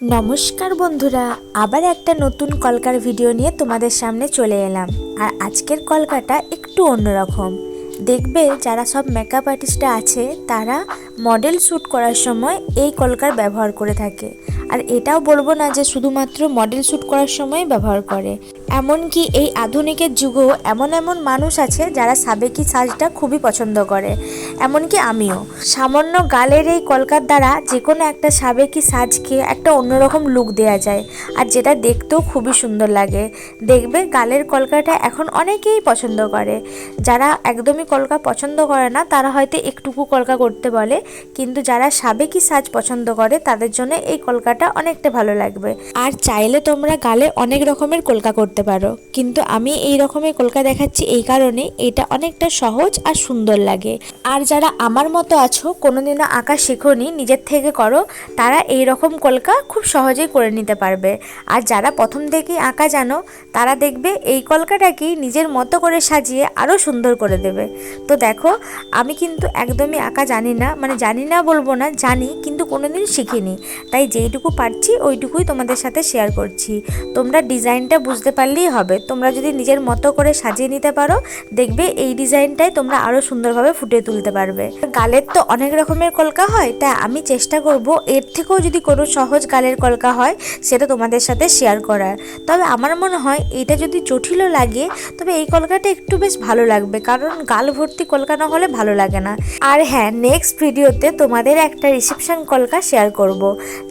নমস্কার বন্ধুরা, আবার একটা নতুন কলকার ভিডিও নিয়ে তোমাদের সামনে চলে এলাম। আর আজকের কলকাটা একটু অন্যরকম। দেখবে যারা সব মেকআপ আর্টিস্টরা আছে, তারা মডেল শ্যুট করার সময় এই কলকার ব্যবহার করে থাকে। আর এটাও বলব না যে শুধুমাত্র মডেল শ্যুট করার সময় ব্যবহার করে। এমনকি এই আধুনিকের যুগেও এমন এমন মানুষ আছে যারা সাবেকি সাজটা খুবই পছন্দ করে। এমনকি আমিও। সামান্য গালের এই কলকার দ্বারা যে কোনো একটা সাবেকি সাজকে একটা অন্যরকম লুক দেওয়া যায় আর যেটা দেখতেও খুবই সুন্দর লাগে। দেখবে গালের কলকাটা এখন অনেকেই পছন্দ করে। যারা একদমই কলকা পছন্দ করে না, তারা হয়তো একটুকু কলকা করতে বলে, কিন্তু যারা সাবেকি সাজ পছন্দ করে, তাদের জন্য এই কলকাটা অনেকটা ভালো লাগবে। আর চাইলে তোমরা গালে অনেক রকমের কলকা করতে পারো। কিন্তু আমি এই রকমের কলকা দেখাচ্ছি এই কারণে এটা অনেকটা সহজ আর সুন্দর লাগে। আর যারা আমার মতো আছো, কোনোদিনও আঁকা শেখোনি, নিজের থেকে করো, তারা এই রকম কলকা খুব সহজেই করে নিতে পারবে। আর যারা প্রথম থেকেই আঁকা জানো, তারা দেখবে এই কলকাটাকেই নিজের মতো করে সাজিয়ে আরও সুন্দর করে দেবে। তো দেখো, আমি কিন্তু একদমই আঁকা জানি না মানে জানি না বলব না, জানি, কিন্তু কোনোদিন শিখিনি। তাই যেইটুকু পারছি, ওইটুকুই তোমাদের সাথে শেয়ার করছি। তোমরা ডিজাইনটা বুঝতে পারলেই হবে। তোমরা যদি নিজের মতো করে সাজিয়ে নিতে পারো, দেখবে এই ডিজাইনটাই তোমরা আরও সুন্দরভাবে ফুটিয়ে তুলতে পারবে। গালের তো অনেক রকমের কলকা হয়, তাই আমি চেষ্টা করব এর থেকেও যদি কোনো সহজ গালের কলকা হয়, সেটা তোমাদের সাথে শেয়ার করার। তবে আমার মনে হয় এটা যদি জটিলও লাগে, তবে এই কলকাটা একটু বেশ ভালো লাগবে, কারণ গাল ভর্তি কলকা না হলে ভালো লাগে না। আর হ্যাঁ নেক্সট ভিডিওতে তোমাদের একটা রিসেপশন কলকা শেয়ার করব,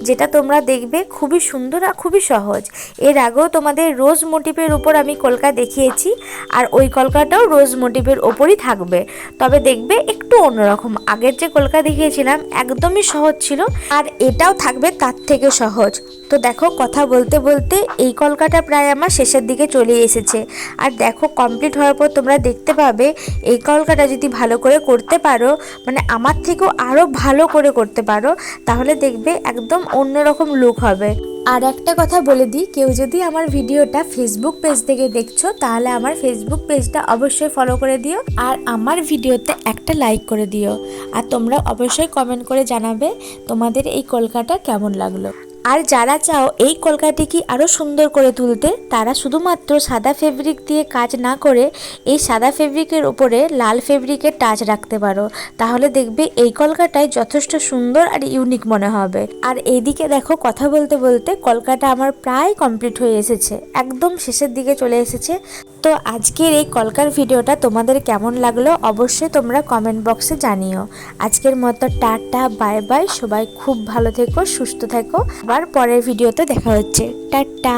যেটা তোমরা দেখবে খুবই সুন্দর আর খুবই সহজ। এর আগেও তোমাদের রোজ মোটিভের উপর আমি কলকা দেখিয়েছি আর ওই কলকাটাও রোজ মোটিভের ওপরই থাকবে। তবে দেখবে একটু অন্যরকম। আগের যে কলকা দেখিয়েছিলাম একদমই সহজ ছিল আর এটাও থাকবে তার থেকে সহজ। তো দেখো কথা বলতে বলতে এই কলকাটা প্রায় আমার শেষের দিকে চলে এসেছে। আর দেখো কমপ্লিট হওয়ার পর তোমরা দেখতে পাবে এই কলকাটা যদি ভালো করে করতে পারো মানে আমার থেকেও আরও ভালো করে করতে পারো, তাহলে দেখবে একদম অন্যরকম লুক হবে? আর একটা কথা বলে দিই, কেউ যদি আমার ভিডিওটা ফেসবুক পেজ থেকে দেখছ, তাহলে আমার ফেসবুক পেজটা অবশ্যই ফলো করে দিও, আর আমার ভিডিওতে একটা লাইক করে দিও। আর তোমরা অবশ্যই কমেন্ট করে জানাবে তোমাদের এই কলকাতা কেমন লাগল। আর যারা চাও এই কলকাটিকে আরও সুন্দর করে তুলতে, তারা শুধুমাত্র সাদা ফেব্রিক দিয়ে কাজ না করে এই সাদা ফেব্রিকের উপরে লাল ফেব্রিকের টাচ রাখতে পারো। তাহলে দেখবে এই কলকাটায় যথেষ্ট সুন্দর আর ইউনিক মনে হবে। আর এইদিকে দেখো কথা বলতে বলতে কলকাটা আমার প্রায় কমপ্লিট হয়ে এসেছে। একদম শেষের দিকে চলে এসেছে। তো আজকের এই কলকার ভিডিওটা তোমাদের কেমন লাগল অবশ্যই তোমরা কমেন্ট বক্সে জানিও। আজকের মতো টাটা বাই বাই সবাই খুব ভালো থেকো, সুস্থ থেকো। আবার পরের ভিডিওতে দেখা হচ্ছে। টাটা।